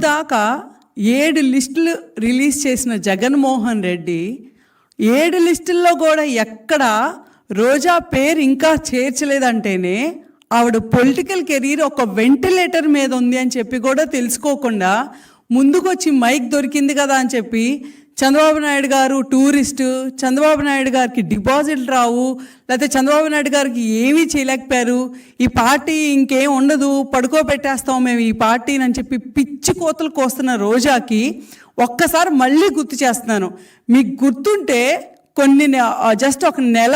దాకా ఏడు లిస్టులు రిలీజ్ చేసిన జగన్మోహన్ రెడ్డి ఏడు లిస్టుల్లో కూడా ఎక్కడ రోజా పేరు ఇంకా చేర్చలేదంటేనే ఆవిడ పొలిటికల్ కెరీర్ ఒక వెంటిలేటర్ మీద ఉంది అని చెప్పి కూడా తెలుసుకోకుండా ముందుకొచ్చి మైక్ దొరికింది కదా అని చెప్పి చంద్రబాబు నాయుడు గారు టూరిస్టు చంద్రబాబు నాయుడు గారికి డిపాజిట్లు రావు లేకపోతే చంద్రబాబు నాయుడు గారికి ఏమీ చేయలేకపోయారు. ఈ పార్టీ ఇంకేం ఉండదు పడుకోబెట్టేస్తాం మేము ఈ పార్టీని అని చెప్పి పిచ్చి కోతలు కోస్తున్న రోజాకి ఒక్కసారి మళ్ళీ గుర్తు చేస్తున్నాను. మీకు గుర్తుంటే కొన్ని జస్ట్ ఒక నెల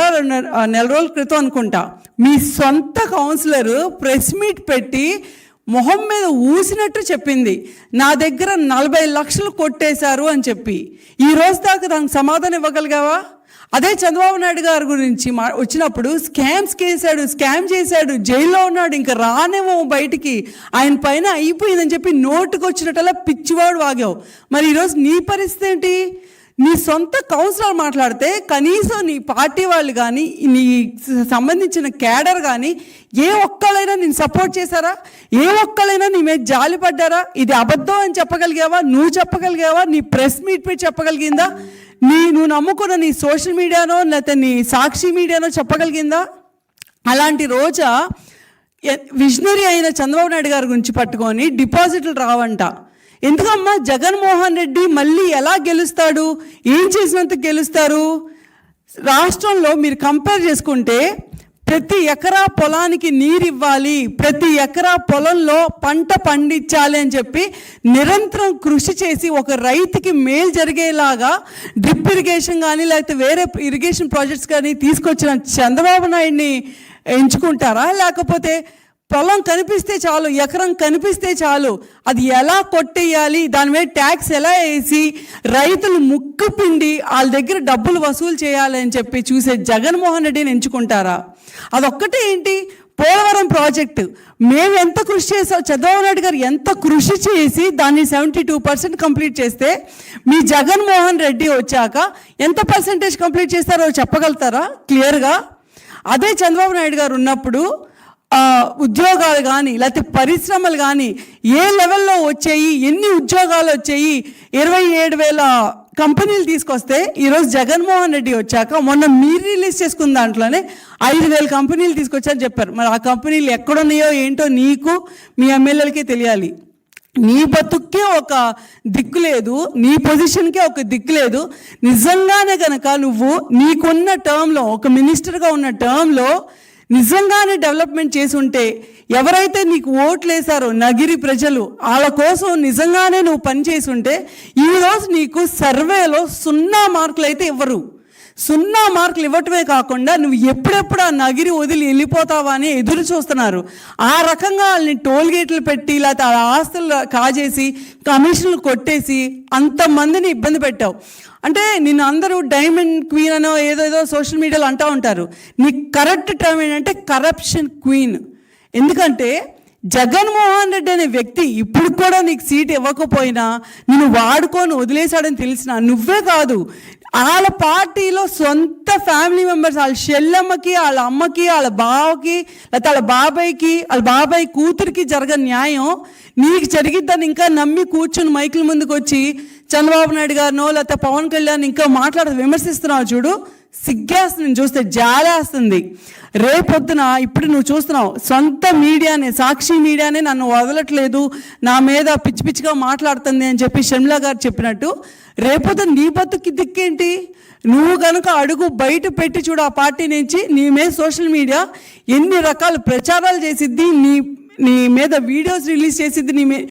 నెల రోజుల క్రితం అనుకుంటా. మీ సొంత కౌన్సిలర్ ప్రెస్ మీట్ పెట్టి మొహం మీద ఊసినట్టు చెప్పింది. నా దగ్గర నలభై లక్షలు కొట్టేశారు అని చెప్పి. ఈ రోజు దాకా దానికి సమాధానం ఇవ్వగలిగావా? అదే చంద్రబాబు నాయుడు గారి గురించి మా వచ్చినప్పుడు స్కామ్స్ చేశాడు స్కామ్ చేశాడు జైల్లో ఉన్నాడు ఇంకా రానేమో బయటికి. ఆయన పైన అయిపోయిందని చెప్పి నోటుకు వచ్చినట్టలా పిచ్చివాడు వాగావు. మరి ఈరోజు నీ పరిస్థితి ఏంటి? నీ సొంత కౌన్సిలర్ మాట్లాడితే కనీసం నీ పార్టీ వాళ్ళు కానీ నీ సంబంధించిన క్యాడర్ కానీ ఏ ఒక్కళ్ళైనా నేను సపోర్ట్ చేశారా? ఏ ఒక్కళ్ళైనా నీ మీద జాలి పడ్డారా? ఇది అబద్ధం అని చెప్పగలిగావా? నువ్వు చెప్పగలిగావా? నీ ప్రెస్ మీట్ పెట్టి చెప్పగలిగిందా? నీ నువ్వు నమ్ముకున్న నీ సోషల్ మీడియానో లేకపోతే నీ సాక్షి మీడియానో చెప్పగలిగిందా? అలాంటి రోజా విజనరీ అయిన చంద్రబాబు నాయుడు గారి గురించి పట్టుకొని డిపాజిట్లు రావంట. ఎందుకమ్మా జగన్మోహన్ రెడ్డి మళ్ళీ ఎలా గెలుస్తాడు? ఏం చేసినంత గెలుస్తారు? రాష్ట్రంలో మీరు కంపేర్ చేసుకుంటే ప్రతి ఎకరా పొలానికి నీరు ఇవ్వాలి ప్రతి ఎకరా పొలంలో పంట పండించాలి అని చెప్పి నిరంతరం కృషి చేసి ఒక రైతుకి మేలు జరిగేలాగా డ్రిప్ ఇరిగేషన్ కానీ లేకపోతే వేరే ఇరిగేషన్ ప్రాజెక్ట్స్ కానీ తీసుకొచ్చిన చంద్రబాబు నాయుడిని ఎంచుకుంటారా? లేకపోతే పొలం కనిపిస్తే చాలు ఎకరం కనిపిస్తే చాలు. అది ఎలా కొట్టేయాలి? దాని మీద ట్యాక్స్ ఎలా వేసి రైతులు ముక్కు పిండి వాళ్ళ దగ్గర డబ్బులు వసూలు చేయాలని చెప్పి చూసే జగన్మోహన్ రెడ్డిని ఎంచుకుంటారా? అదొక్కటే ఏంటి? పోలవరం ప్రాజెక్టు. మేము ఎంత కృషి చేసాం? చంద్రబాబు నాయుడు గారు ఎంత కృషి చేసి దాన్ని సెవెంటీ టూ పర్సెంట్ కంప్లీట్ చేస్తే మీ జగన్మోహన్ రెడ్డి వచ్చాక ఎంత పర్సెంటేజ్ కంప్లీట్ చేస్తారో చెప్పగలుగుతారా? క్లియర్గా? అదే చంద్రబాబు నాయుడు గారు ఉన్నప్పుడు ఉద్యోగాలు కానీ లేకపోతే పరిశ్రమలు కానీ ఏ లెవెల్లో వచ్చాయి ఎన్ని ఉద్యోగాలు వచ్చాయి ఇరవై ఏడు వేల కంపెనీలు తీసుకొస్తే ఈరోజు జగన్మోహన్ రెడ్డి వచ్చాక మొన్న మీరు రిలీజ్ చేసుకున్న దాంట్లోనే ఐదు వేల కంపెనీలు తీసుకొచ్చారని చెప్పారు. మరి ఆ కంపెనీలు ఎక్కడున్నాయో ఏంటో నీకు మీ ఎమ్మెల్యేలకి తెలియాలి. నీ బతుక్కే ఒక దిక్కు లేదు నీ పొజిషన్కే ఒక దిక్కు లేదు. నిజంగానే కనుక నువ్వు నీకున్న టర్మ్లో ఒక మినిస్టర్గా ఉన్న టర్మ్లో నిజంగానే డెవలప్మెంట్ చేసి ఉంటే ఎవరైతే నీకు ఓట్లు వేశారో నగిరి ప్రజలు వాళ్ళ కోసం నిజంగానే నువ్వు పనిచేసి ఉంటే ఈరోజు నీకు సర్వేలో సున్నా మార్కులు అయితే ఇవ్వరు. సున్నా మార్కులు ఇవ్వటమే కాకుండా నువ్వు ఎప్పుడెప్పుడు ఆ నగిరి వదిలి వెళ్ళిపోతావా అని ఎదురు చూస్తున్నారు. ఆ రకంగా వాళ్ళని టోల్ గేట్లు పెట్టి లేకపోతే ఆ ఆస్తులు కాజేసి కమిషన్లు కొట్టేసి అంతమందిని ఇబ్బంది పెట్టావు. అంటే నిన్ను అందరూ డైమండ్ క్వీన్ అనో ఏదో ఏదో సోషల్ మీడియాలో అంటూ ఉంటారు. నీ కరెక్ట్ టర్మ్ ఏంటంటే కరప్షన్ క్వీన్. ఎందుకంటే జగన్మోహన్ రెడ్డి అనే వ్యక్తి ఇప్పుడు కూడా నీకు సీట్ ఇవ్వకపోయినా నిన్ను వాడుకొని వదిలేశాడని తెలిసిన నువ్వే కాదు. వాళ్ళ పార్టీలో సొంత ఫ్యామిలీ మెంబర్స్ వాళ్ళ చెల్లమ్మకి వాళ్ళ అమ్మకి వాళ్ళ బావకి లేకపోతే వాళ్ళ బాబాయ్కి వాళ్ళ బాబాయ్ కూతురికి జరగ న్యాయం నీకు జరిగిద్దని ఇంకా నమ్మి కూర్చొని మైకుల ముందుకు వచ్చి చంద్రబాబు నాయుడు గారినో లేకపోతే పవన్ కళ్యాణ్ ఇంకా మాట్లాడ విమర్శిస్తున్నావు చూడు సిగ్గేస్తుంది చూస్తే జాలేస్తుంది. రేపొద్దున ఇప్పుడు నువ్వు చూస్తున్నావు సొంత మీడియానే సాక్షి మీడియానే నన్ను వదలట్లేదు నా మీద పిచ్చి పిచ్చిగా మాట్లాడుతుంది అని చెప్పి షమ్లా గారు చెప్పినట్టు రేపొద్దున నీ బతుకి దిక్కేంటి? నువ్వు కనుక అడుగు బయట పెట్టి చూడు ఆ పార్టీ నుంచి నీ మీద సోషల్ మీడియా ఎన్ని రకాల ప్రచారాలు చేసిద్ది నీ నీ మీద వీడియోస్ రిలీజ్ చేసిద్ది నీ మీద